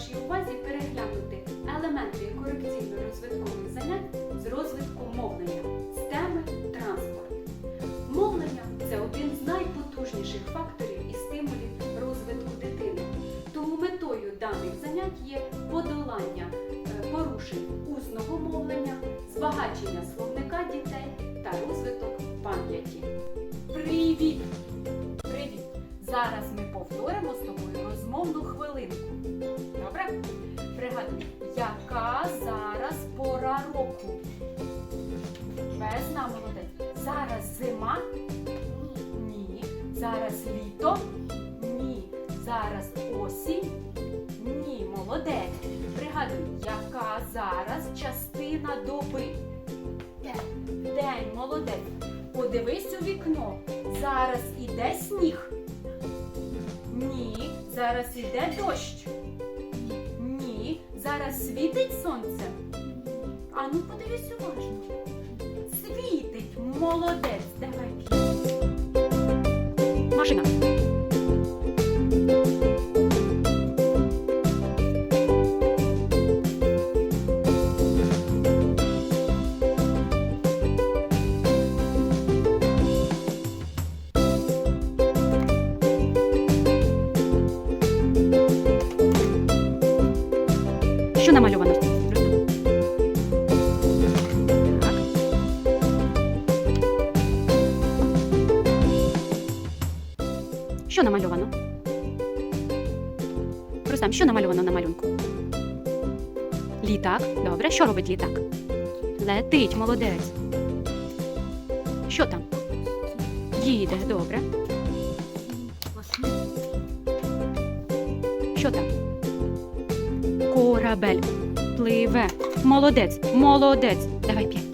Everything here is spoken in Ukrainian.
вашій увазі переглянути елементи корекційно-розвиткових занять з розвитку мовлення з теми транспорт. Мовлення це один з найпотужніших факторів і стимулів розвитку дитини. Тому метою даних занять є подолання е, порушень усного мовлення, збагачення словника дітей та розвиток пам'яті. Привіт! Привіт! Зараз Пригадуй, яка зараз пора року? Весна, молодець. Зараз зима? Ні. Зараз літо? Ні. Зараз осінь? Ні, молодець. Пригадуй, яка зараз частина доби? День, молодець. Подивись у вікно. Зараз іде сніг. Ні, зараз іде дощ. Зараз світить сонце. Ану, подивись уважно. Світить, молодець. Давай. Що намальовано? Рустам, що намальовано на малюнку? Літак. Добре. Що робить літак? Летить, молодець. Що там? Їде, добре. Що там? Корабель. Пливе. Молодець, молодець. Давай п'ять.